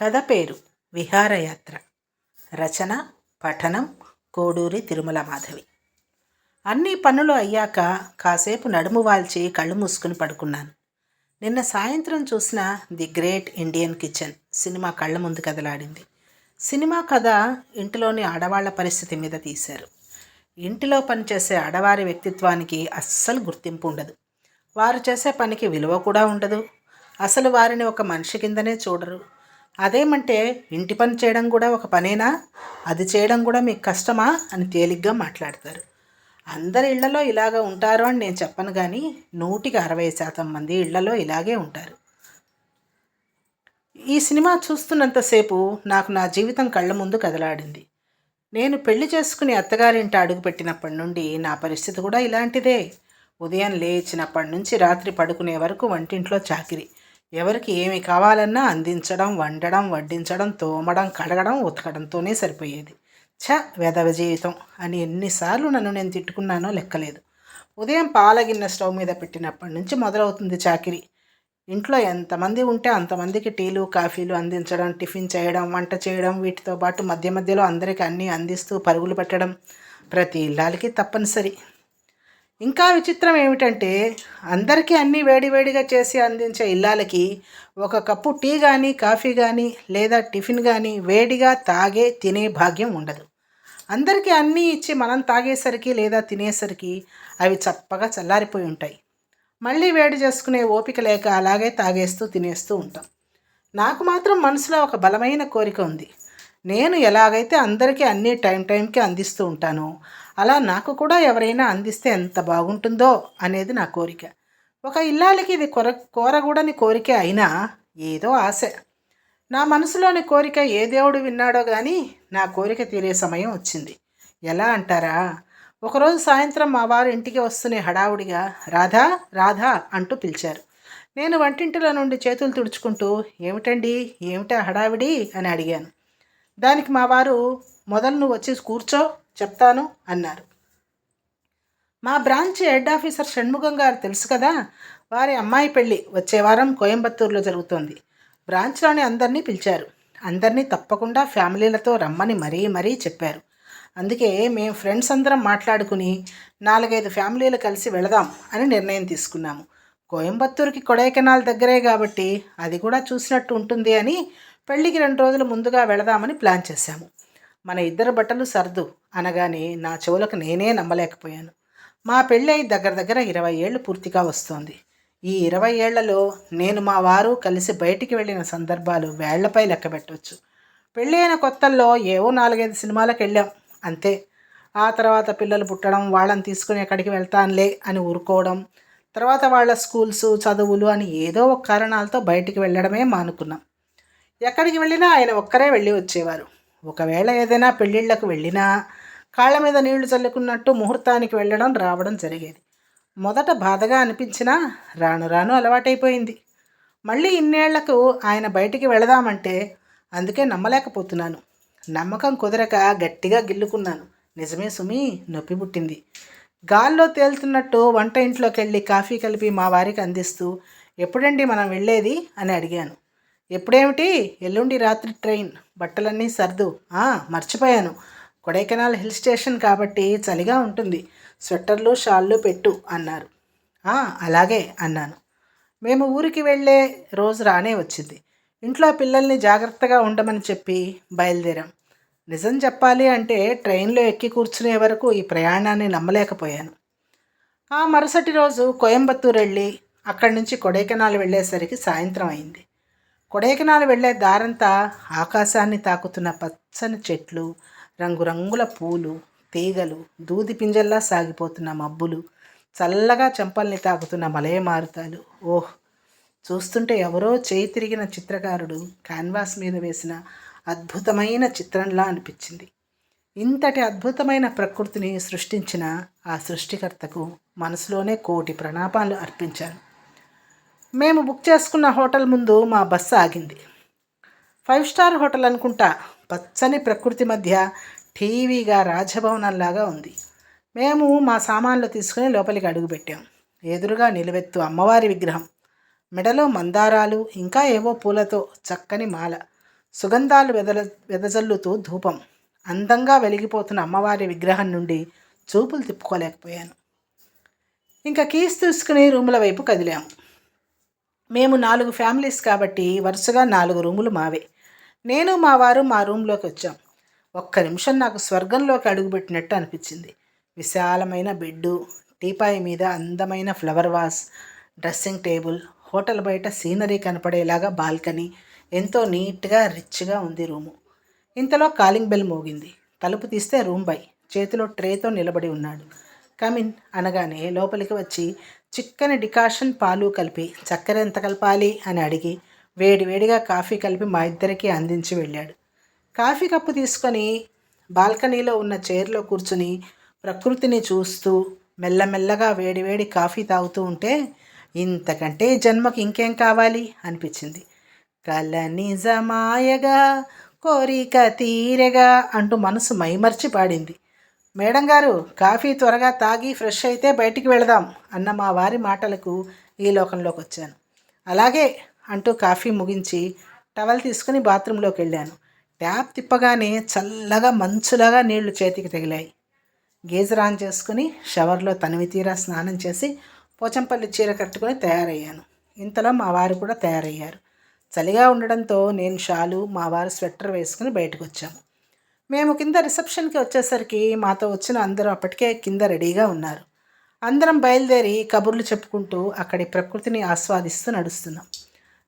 కథ పేరు విహారయాత్ర. రచన పఠనం కోడూరి తిరుమల మాధవి. అన్ని పనులు అయ్యాక కాసేపు నడుము వాల్చి కళ్ళు మూసుకుని పడుకున్నాను. నిన్న సాయంత్రం చూసిన the great Indian kitchen cinema కళ్ళ ముందు కదలాడింది. సినిమా కథ ఇంటిలోని ఆడవాళ్ళ పరిస్థితి మీద తీశారు. ఇంటిలో పనిచేసే ఆడవారి వ్యక్తిత్వానికి అస్సలు గుర్తింపు ఉండదు. వారు చేసే పనికి విలువ కూడా ఉండదు. అసలు వారిని ఒక మనిషి కిందనే చూడరు. అదేమంటే ఇంటి పని చేయడం కూడా ఒక పనేనా? అది చేయడం కూడా మీకు కష్టమా? అని తేలిగ్గా మాట్లాడతారు. అందరి ఇళ్ళలో ఇలాగ ఉంటారు అని నేను చెప్పను కానీ నూటికి అరవై శాతం మంది ఇళ్ళలో ఇలాగే ఉంటారు. ఈ సినిమా చూస్తున్నంతసేపు నాకు నా జీవితం కళ్ళ ముందు కదలాడింది. నేను పెళ్ళి చేసుకుని అత్తగారింట అడుగుపెట్టినప్పటి నుండి నా పరిస్థితి కూడా ఇలాంటిదే. ఉదయం లేచినప్పటి నుంచి రాత్రి పడుకునే వరకు వంటింట్లో చాకిరి. ఎవరికి ఏమి కావాలన్నా అందించడం వండడం వడ్డించడం తోమడం కడగడం ఉతకడంతోనే సరిపోయేది. ఛ వెదవ జీవితం అని ఎన్నిసార్లు నన్ను నేను తిట్టుకున్నానో లెక్కలేదు. ఉదయం పాల గిన్నె స్టవ్ మీద పెట్టినప్పటి నుంచి మొదలవుతుంది చాకిరి. ఇంట్లో ఎంతమంది ఉంటే అంతమందికి టీలు కాఫీలు అందించడం టిఫిన్ చేయడం వంట చేయడం వీటితో పాటు మధ్య మధ్యలో అందరికీ అన్నీ అందిస్తూ పరుగులు పెట్టడం ప్రతి ఇల్లాలకి తప్పనిసరి. ఇంకా విచిత్రం ఏమిటంటే అందరికీ అన్నీ వేడివేడిగా చేసి అందించే ఇల్లాలకి ఒక కప్పు టీ కానీ కాఫీ కానీ లేదా టిఫిన్ కానీ వేడిగా తాగే తినే భాగ్యం ఉండదు. అందరికీ అన్నీ ఇచ్చి మనం తాగేసరికి లేదా తినేసరికి అవి చప్పగా చల్లారిపోయి ఉంటాయి. మళ్ళీ వేడి చేసుకునే ఓపిక లేక అలాగే తాగేస్తూ తినేస్తూ ఉంటాం. నాకు మాత్రం మనసులో ఒక బలమైన కోరిక ఉంది. నేను ఎలాగైతే అందరికీ అన్నీ టైం టైంకి అందిస్తూ ఉంటానో అలా నాకు కూడా ఎవరైనా అందిస్తే ఎంత బాగుంటుందో అనేది నా కోరిక. ఒక ఇల్లాలకి ఇది కొర కోరగూడని కోరిక అయినా ఏదో ఆశ. నా మనసులోని కోరిక ఏ దేవుడు విన్నాడో కానీ నా కోరిక తీరే సమయం వచ్చింది. ఎలా అంటారా? ఒకరోజు సాయంత్రం మా వారు ఇంటికి వస్తూనే హడావుడిగా రాధా రాధా అంటూ పిలిచారు. నేను వంటింటిలో నుండి చేతులు తుడుచుకుంటూ ఏమిటండి? ఏమిటా హడావిడి? అని అడిగాను. దానికి మా వారు మొదలు నువ్వు వచ్చి కూర్చో చెప్తాను అన్నారు. మా బ్రాంచ్ హెడ్ ఆఫీసర్ షణ్ముఖం గారు తెలుసు కదా వారి అమ్మాయి పెళ్ళి వచ్చే వారం కోయంబత్తూరులో జరుగుతోంది. బ్రాంచ్లోని అందరినీ పిలిచారు. అందరినీ తప్పకుండా ఫ్యామిలీలతో రమ్మని మరీ మరీ చెప్పారు. అందుకే మేము ఫ్రెండ్స్ అందరం మాట్లాడుకుని నాలుగైదు ఫ్యామిలీలు కలిసి వెళదాం అని నిర్ణయం తీసుకున్నాము. కోయంబత్తూరుకి కొడైకెనాల్ దగ్గరే కాబట్టి అది కూడా చూసినట్టు ఉంటుంది అని పెళ్ళికి రెండు రోజులు ముందుగా వెళదామని ప్లాన్ చేశాము. మన ఇద్దరు బట్టలు సర్దు అనగానే నా చెవులకు నేనే నమ్మలేకపోయాను. మా పెళ్ళై దగ్గర దగ్గర ఇరవై ఏళ్ళు పూర్తిగా వస్తోంది. ఈ ఇరవై ఏళ్ళలో నేను మా వారు కలిసి బయటికి వెళ్ళిన సందర్భాలు వేళ్ళపై లెక్క పెట్టవచ్చు పెళ్ళైన కొత్తల్లో ఏవో నాలుగైదు సినిమాలకు వెళ్ళాం అంతే. ఆ తర్వాత పిల్లలు పుట్టడం వాళ్ళని తీసుకుని ఎక్కడికి వెళ్తానులే అని ఊరుకోవడం తర్వాత వాళ్ళ స్కూల్స్ చదువులు అని ఏదో ఒక కారణాలతో బయటికి వెళ్ళడమే మానుకున్నాం. ఎక్కడికి వెళ్ళినా ఆయన ఒక్కరే వెళ్ళి వచ్చేవారు. ఒకవేళ ఏదైనా పెళ్ళిళ్ళకు వెళ్ళినా కాళ్ళ మీద నీళ్ళు చల్లుకున్నట్టు ముహూర్తానికి వెళ్ళడం రావడం జరిగేది. మొదట బాధగా అనిపించినా రాను రాను అలవాటైపోయింది. మళ్ళీ ఇన్నేళ్ళకు ఆయన బయటికి వెళదామంటే అందుకే నమ్మలేకపోతున్నాను. నమ్మకం కుదరక గట్టిగా గిల్లుకున్నాను. నిజమే సుమి నొప్పి పుట్టింది. గాల్లో తేలుతున్నట్టు వంట ఇంట్లోకి వెళ్ళి కాఫీ కలిపి మా వారికి అందిస్తూ ఎప్పుడండి మనం వెళ్ళేది? అని అడిగాను. ఎప్పుడేమిటి? ఎల్లుండి రాత్రి ట్రైన్. బట్టలన్నీ సర్దు. మర్చిపోయాను. కొడైకెనాల్ హిల్ స్టేషన్ కాబట్టి చలిగా ఉంటుంది. స్వెట్టర్లు షాళ్ళు పెట్టు అన్నారు. అలాగే అన్నాను. మేము ఊరికి వెళ్ళే రోజు రానే వచ్చింది. ఇంట్లో పిల్లల్ని జాగ్రత్తగా ఉండమని చెప్పి బయలుదేరాం. నిజం చెప్పాలి అంటే ట్రైన్లో ఎక్కి కూర్చునే వరకు ఈ ప్రయాణాన్ని నమ్మలేకపోయాను. ఆ మరుసటి రోజు కోయంబత్తూరు వెళ్ళి అక్కడి నుంచి కొడైకెనాల్ వెళ్ళేసరికి సాయంత్రం అయింది. కొడైకెనాల్ వెళ్ళే దారంతా ఆకాశాన్ని తాకుతున్న పచ్చని చెట్లు రంగురంగుల పూలు తీగలు దూది పింజల్లా సాగిపోతున్న మబ్బులు చల్లగా చెంపల్ని తాకుతున్న మలయ మారుతాలు ఓహ్! చూస్తుంటే ఎవరో చేయి తిరిగిన చిత్రకారుడు క్యాన్వాస్ మీద వేసిన అద్భుతమైన చిత్రంలా అనిపించింది. ఇంతటి అద్భుతమైన ప్రకృతిని సృష్టించిన ఆ సృష్టికర్తకు మనసులోనే కోటి ప్రణాపాలు అర్పించాను మేము బుక్ చేసుకున్న హోటల్ ముందు మా బస్సు ఆగింది. ఫైవ్ స్టార్ హోటల్ అనుకుంటా. పచ్చని ప్రకృతి మధ్య టీవీగా రాజభవనంలాగా ఉంది. మేము మా సామాన్లు తీసుకుని లోపలికి అడుగుపెట్టాం ఎదురుగా నిలువెత్తు అమ్మవారి విగ్రహం. మెడలో మందారాలు ఇంకా ఏవో పూలతో చక్కని మాల. సుగంధాలు వెదల వెదజల్లుతూ ధూపం. అందంగా వెలిగిపోతున్న అమ్మవారి విగ్రహం నుండి చూపులు తిప్పుకోలేకపోయాను. ఇంకా కీస్ తీసుకుని రూముల వైపు కదిలాము. మేము నాలుగు ఫ్యామిలీస్ కాబట్టి వరుసగా నాలుగు రూములు మావే. నేను మా వారు మా రూమ్లోకి వచ్చాం. ఒక్క నిమిషం నాకు స్వర్గంలోకి అడుగుపెట్టినట్టు అనిపించింది. విశాలమైన బెడ్డు టీపాయి మీద అందమైన flower vase dressing table hotel బయట సీనరీ కనపడేలాగా బాల్కనీ ఎంతో నీట్గా రిచ్గా ఉంది రూము. ఇంతలో కాలింగ్ బెల్ మోగింది. తలుపు తీస్తే రూమ్ బై చేతిలో ట్రేతో నిలబడి ఉన్నాడు. కమిన్ అనగానే లోపలికి వచ్చి చిక్కని డికాషన్ పాలు కలిపి చక్కెర ఎంత కలపాలి? అని అడిగి వేడివేడిగా కాఫీ కలిపి మా ఇద్దరికి అందించి వెళ్ళాడు. కాఫీ కప్పు తీసుకొని బాల్కనీలో ఉన్న చైర్లో కూర్చుని ప్రకృతిని చూస్తూ మెల్లమెల్లగా వేడివేడి కాఫీ తాగుతూ ఉంటే ఇంతకంటే జన్మకి ఇంకేం కావాలి? అనిపించింది. కల నిజమాయగా కోరిక తీరగా అంటూ మనసు మైమర్చి పాడింది. మేడం గారు కాఫీ త్వరగా తాగి ఫ్రెష్ అయితే బయటికి వెళదాం అన్న మా వారి మాటలకు ఈ లోకంలోకి వచ్చాను. అలాగే అంటూ కాఫీ ముగించి టవల్ తీసుకుని బాత్రూంలోకి వెళ్ళాను. ట్యాప్ తిప్పగానే చల్లగా మంచులాగా నీళ్ళు చేతికి తగిలాయి. గీజర్ ఆన్ చేసుకుని షవర్లో తనివి తీరా స్నానం చేసి పోచంపల్లి చీర కట్టుకొని తయారయ్యాను. ఇంతలో మా వారు కూడా తయారయ్యారు. చలిగా ఉండడంతో నేను షాలు మా వారు స్వెటర్ వేసుకుని బయటకు వచ్చాము. మేము కింద రిసెప్షన్కి వచ్చేసరికి మాతో వచ్చిన అందరూ అప్పటికే కింద రెడీగా ఉన్నారు. అందరం బయలుదేరి కబుర్లు చెప్పుకుంటూ అక్కడి ప్రకృతిని ఆస్వాదిస్తూ నడుస్తున్నాం.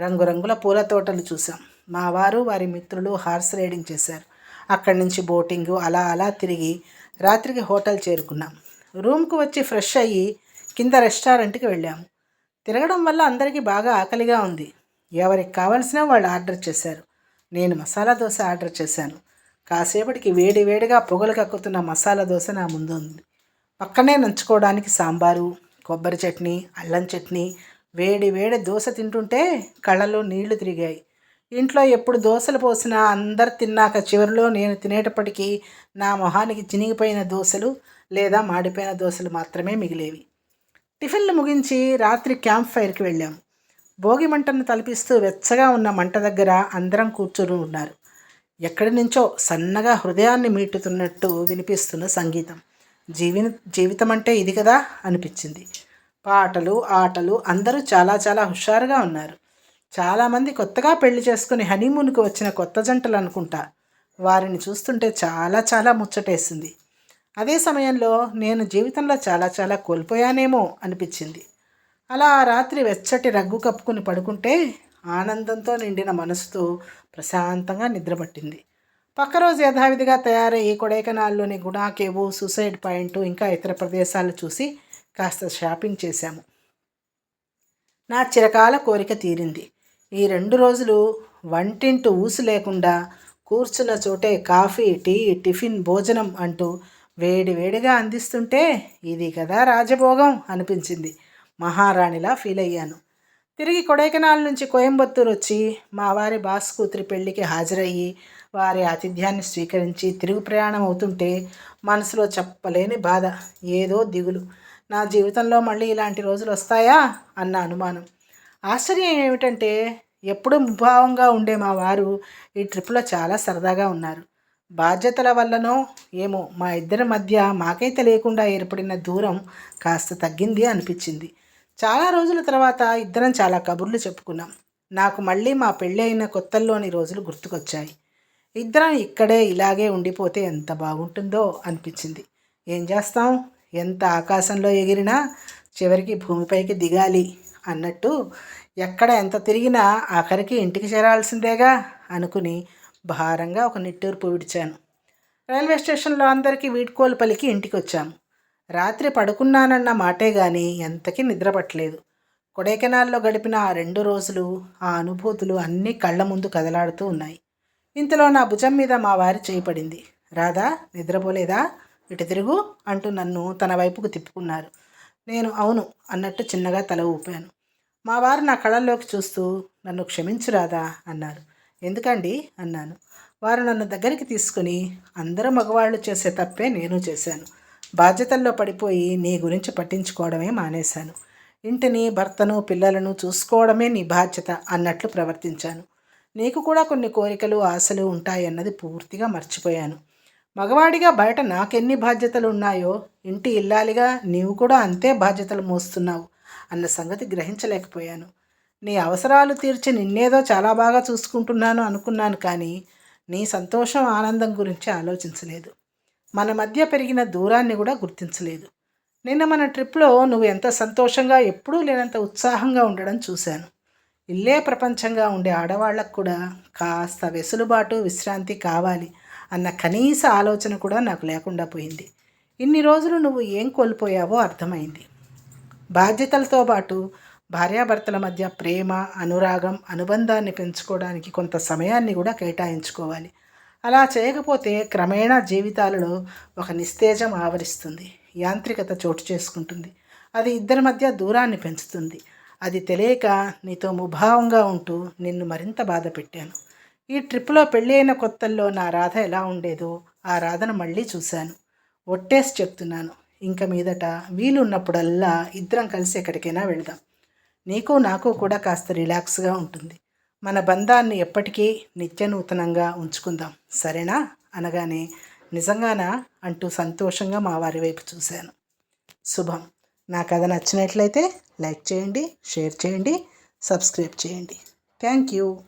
రంగురంగుల పూల తోటలు చూసాం మా వారు వారి మిత్రులు హార్స్ రైడింగ్ చేశారు. అక్కడి నుంచి బోటింగ్ అలా అలా తిరిగి రాత్రికి హోటల్ చేరుకున్నాం. రూమ్కు వచ్చి ఫ్రెష్ అయ్యి కింద రెస్టారెంట్కి వెళ్ళాము. తిరగడం వల్ల అందరికీ బాగా ఆకలిగా ఉంది. ఎవరికి కావాల్సిన వాళ్ళు ఆర్డర్ చేశారు. నేను మసాలా దోశ ఆర్డర్ చేశాను. కాసేపటికి వేడి వేడిగా పొగలు కక్కుతున్న మసాలా దోశ నా ముందు ఉంది పక్కనే నంచుకోవడానికి సాంబారు కొబ్బరి చట్నీ అల్లం చట్నీ వేడి వేడి దోశ తింటుంటే కళ్ళలో నీళ్ళు తిరిగాయి. ఇంట్లో ఎప్పుడు దోశలు పోసినా అందరు తిన్నాక చివరిలో నేను తినేటప్పటికీ నా మొహానికి చినిగిపోయిన దోశలు లేదా మాడిపోయిన దోశలు మాత్రమే మిగిలేవి. టిఫిన్లు ముగించి రాత్రి క్యాంప్ ఫైర్కి వెళ్ళాము భోగి మంటను తలపిస్తూ వెచ్చగా ఉన్న మంట దగ్గర అందరం కూర్చొని ఉన్నారు. ఎక్కడి నుంచో సన్నగా హృదయాన్ని మీటుతున్నట్టు వినిపిస్తున్న సంగీతం. జీవి జీవితం అంటే ఇది కదా అనిపించింది. పాటలు ఆటలు అందరూ చాలా చాలా హుషారుగా ఉన్నారు. చాలామంది కొత్తగా పెళ్ళి చేసుకుని హనీమూన్కి వచ్చిన కొత్త జంటలు అనుకుంటా. వారిని చూస్తుంటే చాలా చాలా ముచ్చటేసింది. అదే సమయంలో నేను జీవితంలో చాలా చాలా కోల్పోయానేమో అనిపించింది. అలా ఆ రాత్రి వెచ్చటి రగ్గు కప్పుకుని పడుకుంటే ఆనందంతో నిండిన మనసుతో ప్రశాంతంగా నిద్రపట్టింది. పక్క రోజు యథావిధిగా తయారయ్యి కొడైకెనాల్లోని గుణా కేవు సూసైడ్ పాయింట్ ఇంకా ఇతర ప్రదేశాలు చూసి కాస్త షాపింగ్ చేశాము. నా చిరకాల కోరిక తీరింది. ఈ రెండు రోజులు వంటింటూ ఊసు లేకుండా కూర్చున్న చోటే కాఫీ టీ టిఫిన్ భోజనం అంటూ వేడి వేడిగా అందిస్తుంటే ఇది కదా రాజభోగం అనిపించింది. మహారాణిలా ఫీల్ అయ్యాను తిరిగి కొడైకెనాల్ నుంచి కోయంబత్తూరు వచ్చి మా వారి బాస్ కూతురి పెళ్ళికి హాజరయ్యి వారి ఆతిథ్యాన్ని స్వీకరించి తిరుగు ప్రయాణం అవుతుంటే మనసులో చెప్పలేని బాధ ఏదో దిగులు. నా జీవితంలో మళ్ళీ ఇలాంటి రోజులు వస్తాయా? అన్న అనుమానం. ఆశ్చర్యం ఏమిటంటే ఎప్పుడూ ముభావంగా ఉండే మా వారు ఈ ట్రిప్లో చాలా సరదాగా ఉన్నారు. బాధ్యతల వల్లనో ఏమో మా ఇద్దరి మధ్య మాకైతే తెలియకుండా ఏర్పడిన దూరం కాస్త తగ్గింది అనిపించింది. చాలా రోజుల తర్వాత ఇద్దరం చాలా కబుర్లు చెప్పుకున్నాం. నాకు మళ్ళీ మా పెళ్ళి అయిన కొత్తల్లోని రోజులు గుర్తుకొచ్చాయి. ఇద్దరం ఇక్కడే ఇలాగే ఉండిపోతే ఎంత బాగుంటుందో అనిపించింది. ఏం చేస్తాం? ఎంత ఆకాశంలో ఎగిరినా చివరికి భూమిపైకి దిగాలి అన్నట్టు ఎక్కడ ఎంత తిరిగినా ఆఖరికి ఇంటికి చేరాల్సిందేగా అనుకుని భారంగా ఒక నిట్టూర్పు విడిచాను. రైల్వే స్టేషన్లో అందరికీ వీడ్కోలు పలికి ఇంటికి వచ్చాము రాత్రి పడుకున్నానన్న మాటే గాని ఎంతకీ నిద్రపట్టలేదు కొడైకెనాల్లో గడిపిన ఆ రెండు రోజులు ఆ అనుభూతులు అన్నీ కళ్ళ ముందు కదలాడుతూ ఉన్నాయి. ఇంతలో నా భుజం మీద మా వారి చేయబడింది రాధా నిద్రపోలేదా? ఇటు తిరుగు అంటూ నన్ను తన వైపుకు తిప్పుకున్నారు. నేను అవును అన్నట్టు చిన్నగా తల ఊపాను. మా వారు నా కళల్లోకి చూస్తూ నన్ను క్షమించు రాదా అన్నారు. ఎందుకండి? అన్నాను. వారు నన్ను దగ్గరికి తీసుకుని అందరూ మగవాళ్ళు చేసే తప్పే నేను చేశాను. బాధ్యతల్లో పడిపోయి నీ గురించి పట్టించుకోవడమే మానేశాను. ఇంటిని భర్తను పిల్లలను చూసుకోవడమే నీ బాధ్యత అన్నట్లు ప్రవర్తించాను. నీకు కూడా కొన్ని కోరికలు ఆశలు ఉంటాయన్నది పూర్తిగా మర్చిపోయాను. మగవాడిగా బయట నాకెన్ని బాధ్యతలు ఉన్నాయో ఇంటి ఇల్లాలిగా నీవు కూడా అంతే బాధ్యతలు మోస్తున్నావు అన్న సంగతి గ్రహించలేకపోయాను. నీ అవసరాలు తీర్చి నిన్నేదో చాలా బాగా చూసుకుంటున్నాను అనుకున్నాను కానీ నీ సంతోషం ఆనందం గురించి ఆలోచించలేదు. మన మధ్య పెరిగిన దూరాన్ని కూడా గుర్తించలేదు. నిన్న మన ట్రిప్లో నువ్వు ఎంత సంతోషంగా ఎప్పుడూ లేనంత ఉత్సాహంగా ఉండడం చూశాను. ఇల్లే ప్రపంచంగా ఉండే ఆడవాళ్ళకు కూడా కాస్త వెసులుబాటు విశ్రాంతి కావాలి అన్న కనీస ఆలోచన కూడా నాకు లేకుండా పోయింది. ఇన్ని రోజులు నువ్వు ఏం కోల్పోయావో అర్థమైంది. బాధ్యతలతో పాటు భార్యాభర్తల మధ్య ప్రేమ అనురాగం అనుబంధాన్ని పెంచుకోవడానికి కొంత సమయాన్ని కూడా కేటాయించుకోవాలి. అలా చేయకపోతే క్రమేణా జీవితాలలో ఒక నిస్తేజం ఆవరిస్తుంది. యాంత్రికత చోటు చేసుకుంటుంది. అది ఇద్దరి మధ్య దూరాన్ని పెంచుతుంది. అది తెలియక నీతో ముభావంగా ఉంటూ నిన్ను మరింత బాధ పెట్టాను. ఈ ట్రిప్లో పెళ్ళి అయిన కొత్తల్లో నా రాధ ఎలా ఉండేదో ఆ రాధను మళ్ళీ చూశాను. ఒట్టేసి చెప్తున్నాను ఇంక మీదట వీలున్నప్పుడల్లా ఇద్దరం కలిసి ఎక్కడికైనా వెళదాం. నీకు నాకు కూడా కాస్త రిలాక్స్గా ఉంటుంది. మన బంధాన్ని ఎప్పటికీ నిత్యనూతనంగా ఉంచుకుందాం. సరేనా? అనగానే నిజంగానా అంటూ సంతోషంగా మా వారి వైపు చూశాను. శుభం. నా కథ నచ్చినట్లయితే లైక్ చేయండి షేర్ చేయండి సబ్స్క్రైబ్ చేయండి. Thank you.